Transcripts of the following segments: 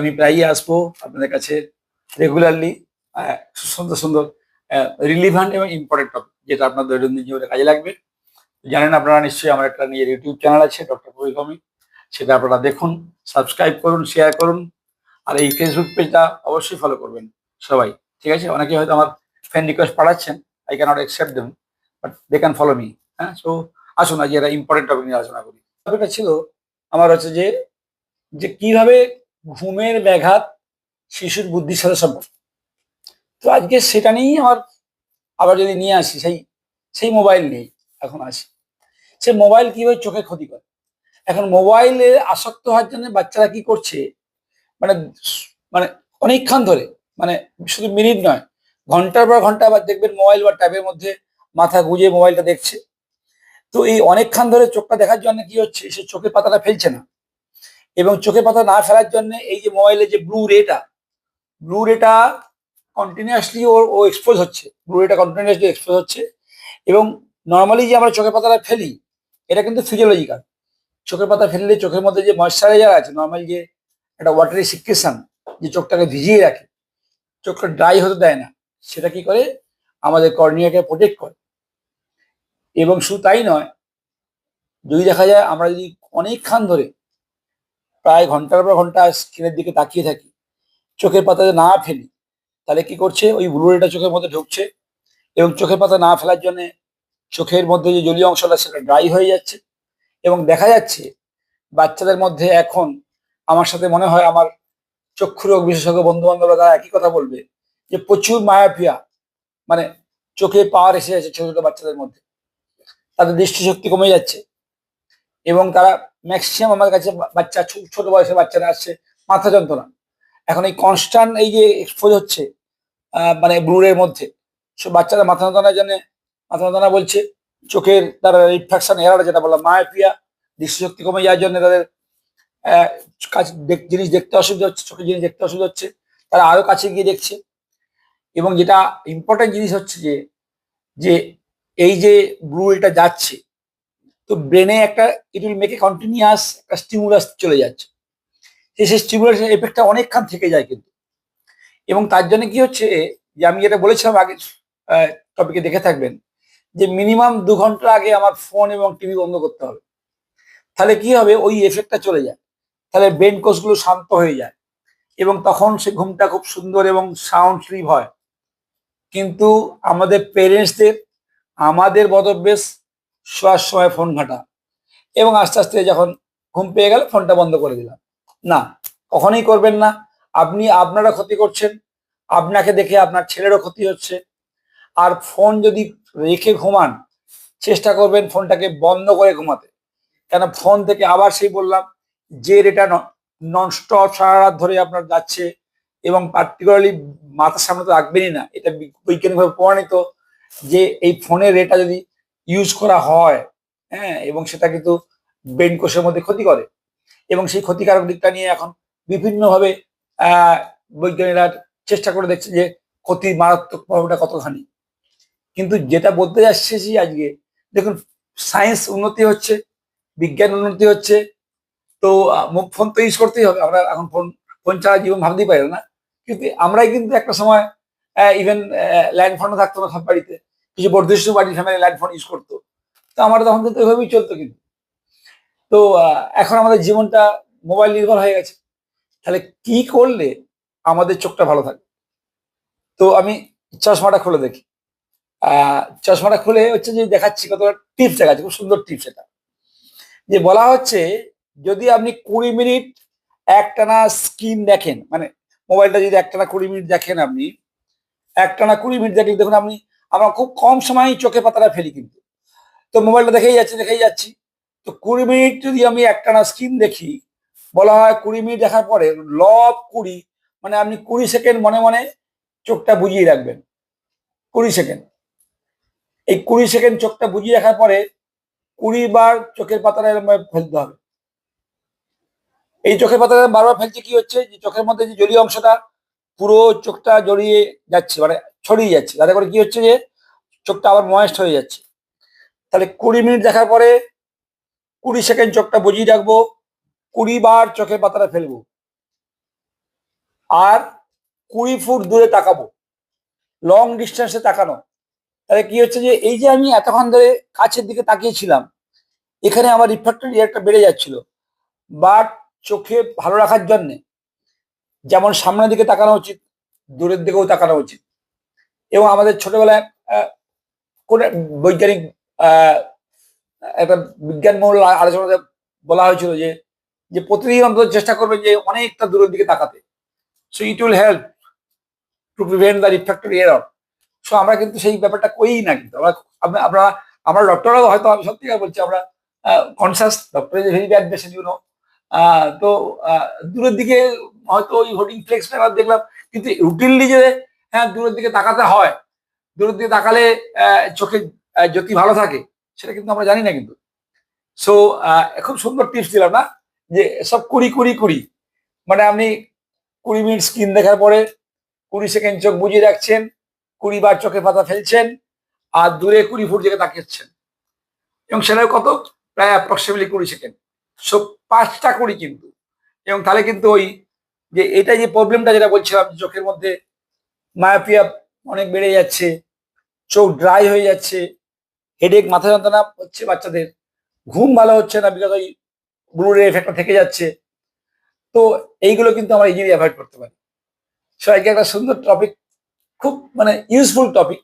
আমি প্রায়ই আসব আপনাদের কাছে রেগুলারলি সুন্দর সুন্দর রিলিভান্ট এবং ইম্পর্টেন্ট টপিক যেটা আপনার দৈনন্দিন জীবনে কাজে লাগবে। জানেন আপনারা নিশ্চয়ই আমার একটা নিজের ইউটিউব চ্যানেল আছে ডক্টর পরিকমি সেটা আপনারা দেখুন সাবস্ক্রাইব করুন শেয়ার করুন, আর এই ফেসবুক পেজটা অবশ্যই ফলো করবেন সবাই। ঠিক আছে? অনেকে হয়তো আমার ফ্রেন্ড রিকোয়েস্ট পাঠাচ্ছেন I can't accept them but they can follow me হ্যাঁ? সো আসুন আজ এরা ইম্পর্টেন্ট টপিক নিয়ে আলোচনা করি। টপিকটা ছিল আমার হচ্ছে যে যে কীভাবে ঘুমের ব্যাঘাত শিশুর বুদ্ধির সাথে সম্পর্ক তো আজকে সেটা নিয়েই আমার আবার যদি নিয়ে আসি, সেই সেই মোবাইল নেই এখন আসি। সে মোবাইল কীভাবে চোখে ক্ষতি করে? এখন মোবাইলে আসক্ত হওয়ার জন্য বাচ্চারা কি করছে? মানে মানে অনেকক্ষণ ধরে মানে শুধু মিনিট নয়, ঘণ্টার পর ঘণ্টা আবার দেখবেন মোবাইল বা ট্যাবের মধ্যে মাথা গুজে মোবাইলটা দেখছে। তো এই অনেকক্ষণ ধরে চোখটা দেখার জন্য কি হচ্ছে? সে চোখের পাতাটা ফেলছে না। এবং চোখের পাতা না ফেলার জন্য এই যে মোবাইলের যে ব্লু রেটা ব্লু রেটা কন্টিনিউয়াসলি ওর ও এক্সপোজ হচ্ছে। ব্লু রেটা কন্টিনিউয়াসলি এক্সপোজ হচ্ছে। এবং নর্মালি যে আমরা চোখের পাতাটা ফেলি, এটা কিন্তু ফিজিওলজিক্যাল চোখের পাতা ফেললে চোখের মধ্যে যে ময়শ্চারাইজার আছে নর্মাল যে একটা ওয়াটারি সিকুয়েশন যে চোখটাকে ভিজিয়ে রাখে, চোখটা ড্রাই হতে দেয় না, সেটা কি করে? আমাদের কর্নিয়াকে প্রোটেক্ট করে। এবং শুধু তাই নয়, যদি দেখা যায় আমরা যদি অনেকক্ষণ ধরে প্রায় ঘণ্টার পর ঘণ্টা স্ক্রিনের দিকে তাকিয়ে থাকি, চোখের পাতাতে না ফেলি, তাহলে কি করছে? ওই ব্লু রেটা চোখের মধ্যে ঢুকছে এবং চোখের পাতা না ফেলার জন্য চোখের মধ্যে যে জলীয় অংশটা সেটা ড্রাই হয়ে যাচ্ছে এবং দেখা যাচ্ছে বাচ্চাদের মধ্যে এখন আমার সাথে মনে হয় আমার চক্ষু রোগ বিশেষজ্ঞ বন্ধু বান্ধবরা তারা একই কথা বলবে যে প্রচুর মায়াপিয়া মানে চোখে পাওয়ার এসে যাচ্ছে ছোট ছোট বাচ্চাদের মধ্যে। তাদের দৃষ্টিশক্তি কমে যাচ্ছে। এবং তারা ম্যাক্সিমাম আমার কাছে বাচ্চা ছোট বয়সের বাচ্চারা আসছে মাথা যন্ত্রণা। এখন এই কনস্ট্যান্ট এই যে এক্সপোজ হচ্ছে মানে ব্লুরের মধ্যে সব বাচ্চারা মাথা যন্ত্রণার জন্য, মাথা যন্ত্রণা বলছে, চোখের তারা রিফ্রাকশন এরার যেটা বললাম মায়াপিয়া দৃষ্টিশক্তি কমে যাওয়ার জন্য তাদের কাছে জিনিস দেখতে অসুবিধা হচ্ছে, চোখের জিনিস দেখতে অসুবিধা হচ্ছে, তারা আরও কাছে গিয়ে দেখছে। এবং যেটা ইম্পর্টেন্ট জিনিস হচ্ছে যে যে এই যে ব্লু এটা যাচ্ছে, তো ব্রেনে একটা it will make a continuous একটা স্টিমুলাস চলে যাচ্ছে। সেই স্টিমুলাসের এফেক্টটা অনেকক্ষণ থেকে যায় কিন্তু। এবং তার জন্য কি হচ্ছে, যে আমি যেটা বলেছিলাম আগে টপিকে দেখে থাকবেন, যে মিনিমাম দু ঘণ্টা আগে আমার ফোন এবং টিভি বন্ধ করতে হবে। তাহলে কি হবে, ওই এফেক্টটা চলে যায়। তাহলে ব্রেন কোষগুলো শান্ত হয়ে যায়। এবং তখন সে ঘুমটা খুব সুন্দর এবং সাউন্ড স্লিপ হয়। কিন্তু আমাদের পেরেন্টসদের আমাদের বদভ্যেস শোয়ার সময় ফোন ঘাঁটা। এবং আস্তে আস্তে যখন ঘুম পেয়ে গেল, ফোনটা বন্ধ করে দিলাম। না, কখনোই করবেন না। আপনি আপনারা ক্ষতি করছেন, আপনাকে দেখে আপনার ছেলেরও ক্ষতি হচ্ছে। আর ফোন যদি রেখে ঘুমান, চেষ্টা করবেন ফোনটাকে বন্ধ করে ঘুমাতে। কেন, ফোন থেকে আবার সেই বললাম যে রেটা ননস্টপ সারা রাত ধরে আপনার যাচ্ছে এবং পার্টিকুলারলি মাথার সামনে তো রাখবেনই না। এটা বৈজ্ঞানিকভাবে প্রমাণিত। যে এই ফোনের রেটা যদি ইউজ করা হয় হ্যাঁ এবং সেটা কিন্তু ব্রেন কোষের মধ্যে ক্ষতি করে। এবং সেই ক্ষতিকারক দিকটা নিয়ে এখন বিভিন্নভাবে বৈজ্ঞানিকরা চেষ্টা করে দেখছে যে ক্ষতির মারাত্মক প্রভাবটা কতখানি। কিন্তু যেটা বলতে যাচ্ছে আজকে, দেখুন সায়েন্স উন্নতি হচ্ছে, বিজ্ঞান উন্নতি হচ্ছে, তো ফোন তো ইউজ করতেই হবে। আমরা এখন ফোন ফোন ছাড়া জীবন ভাবতেই পারি না। কিন্তু আমরাই কিন্তু একটা সময় ইভেন ল্যান্ড ফোনও থাকতো না সব বাড়িতে। কিছু বর্ধিষ্ণু বাড়ির ফ্যামিলি ল্যান্ড ফোন ইউজ করতো। তো আমার তখন কিন্তু এভাবেই চলতো কিন্তু। তো এখন আমাদের জীবনটা মোবাইল নির্ভর হয়ে গেছে। তাহলে কি করলে আমাদের চোখটা ভালো থাকে? তো আমি চশমাটা খুলে দেখি। চশমাটা খুলে হচ্ছে যে দেখাচ্ছি কত টিপস দেখাচ্ছি, খুব সুন্দর টিপস এটা। যে বলা হচ্ছে, যদি আপনি কুড়ি মিনিট একটানা স্ক্রিন দেখেন মানে মোবাইলটা যদি একটানা কুড়ি মিনিট দেখেন আপনি একটানা কুড়ি মিনিট দেখলে দেখুন আপনি আমরা খুব কম সময় চোখে পাতাটা ফেলি কিন্তু। তো মোবাইলটা দেখেই যাচ্ছি দেখেই যাচ্ছি। তো কুড়ি মিনিট যদি আমি একটানা স্ক্রিন দেখি, বলা হয় কুড়ি মিনিট দেখার পরে লব কুড়ি মানে আপনি কুড়ি সেকেন্ড মনে মনে চোখটা বুঝিয়ে রাখবেন। কুড়ি সেকেন্ড। এই কুড়ি সেকেন্ড চোখটা বুঝিয়ে রাখার পরে কুড়ি বার চোখের পাতাটা ফেলতে হবে। এই চোখের পাতাটা বারবার ফেলছে কি হচ্ছে? যে চোখের মধ্যে যে জলীয় অংশটা পুরো চোখটা জড়িয়ে যাচ্ছে মানে ছড়িয়ে যাচ্ছে। তাতে করে কি হচ্ছে যে, চোখটা আবার ময়েস্ট হয়ে যাচ্ছে। তাহলে কুড়ি মিনিট দেখার পরে কুড়ি সেকেন্ড চোখটা বুঝিয়ে রাখব, কুড়ি বার চোখের পাতাটা ফেলব। আর কুড়ি ফুট দূরে তাকাবো। লং ডিস্টেন্সে তাকানো। তাহলে কি হচ্ছে যে, এই যে আমি এতক্ষণ ধরে কাছের দিকে তাকিয়েছিলাম, এখানে আমার রিফ্লেক্টর একটা বেড়ে যাচ্ছিল। বাট চোখে ভালো রাখার জন্যে যেমন সামনের দিকে তাকানো উচিত, দূরের দিকেও তাকানো উচিত। এবং আমাদের ছোটবেলায় কোন বৈজ্ঞানিক একটা বিজ্ঞানমূল আ- আলোচনাতে বলা হয়েছিল যে যে প্রতিদিন অন্তত চেষ্টা করবেন যে অনেকটা দূরের দিকে তাকাতে। So it will help to prevent the reflectory error so আমরা কিন্তু সেই ব্যাপারটা করি না কিন্তু। আমরা, আমরা- আমরা ডক্টররাও হয়তো আমি সত্যি কথা বলছি, আমরা conscious doctor is very bad patient you তো দূরের দিকে হয়তো ওই হোর্ডিং ফ্লেক্স এবার দেখলাম, কিন্তু রুটিনলি যে হ্যাঁ দূরের দিকে তাকাতে হয়, দূরের দিকে তাকালে চোখে জ্যোতি ভালো থাকে, সেটা কিন্তু আমরা জানি না কিন্তু। সো খুব সুন্দর টিপস দিলাম না, যে সব কুড়ি কুড়ি কুড়ি মানে আপনি কুড়ি মিনিট স্ক্রিন দেখার পরে কুড়ি সেকেন্ড চোখ বুজিয়ে রাখছেন, কুড়ি বার চোখে পাতা ফেলছেন, আর দূরে কুড়ি ফুট দিকে তাকিয়েছেন এবং সেটা কত? প্রায় অ্যাপ্রক্সিমেটলি কুড়ি সেকেন্ড সো পাঁচটা করি কিন্তু। এবং তাহলে কিন্তু ওই যে এটা যে প্রবলেমটা যেটা বলছিলাম, চোখের মধ্যে মায়াপিয়া অনেক বেড়ে যাচ্ছে, চোখ ড্রাই হয়ে যাচ্ছে, হেডেক, মাথা যন্ত্রণা হচ্ছে বাচ্চাদের, ঘুম ভালো হচ্ছে না, বিকজ ওই ব্লু রে এফেক্টটা থেকে যাচ্ছে। তো এইগুলো কিন্তু আমরা ইজিলি অ্যাভয়েড করতে পারি। সো আজকে একটা সুন্দর টপিক খুব মানে ইউজফুল টপিক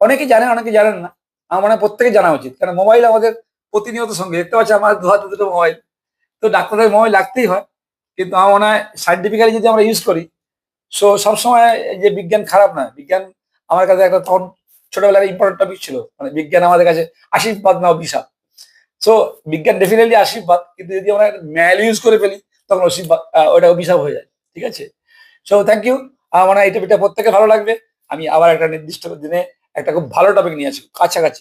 অনেকে জানে অনেকে জানেন না। আমার মনে প্রত্যেকে জানা উচিত। কারণ মোবাইল আমাদের প্রতিনিয়ত সঙ্গে। দেখতে পাচ্ছি আমার দু হাতে দুটো মোবাইল তো ডাক্তারদের মোবাইল লাগতেই হয়। কিন্তু আমার মনে হয় সাইন্টিফিক্যালি যদি আমরা ইউজ করি সো সবসময় যে বিজ্ঞান খারাপ না, বিজ্ঞান আমার কাছে একটা তখন ছোটবেলার ইম্পর্টেন্ট টপিক ছিল। মানে বিজ্ঞান আমাদের কাছে আশীর্বাদ না অভিশাপ। সো বিজ্ঞান ডেফিনেটলি আশীর্বাদ, কিন্তু যদি আমরা ম্যাল ইউজ করে ফেলি, তখন অশীর্বাদ ওটা অভিশাপ হয়ে যায়। ঠিক আছে? সো থ্যাংক ইউ আমার মনে হয় এই টপিকটা প্রত্যেকে ভালো লাগবে। আমি আবার একটা নির্দিষ্ট দিনে একটা খুব ভালো টপিক নিয়ে আসি। কাছাকাছি।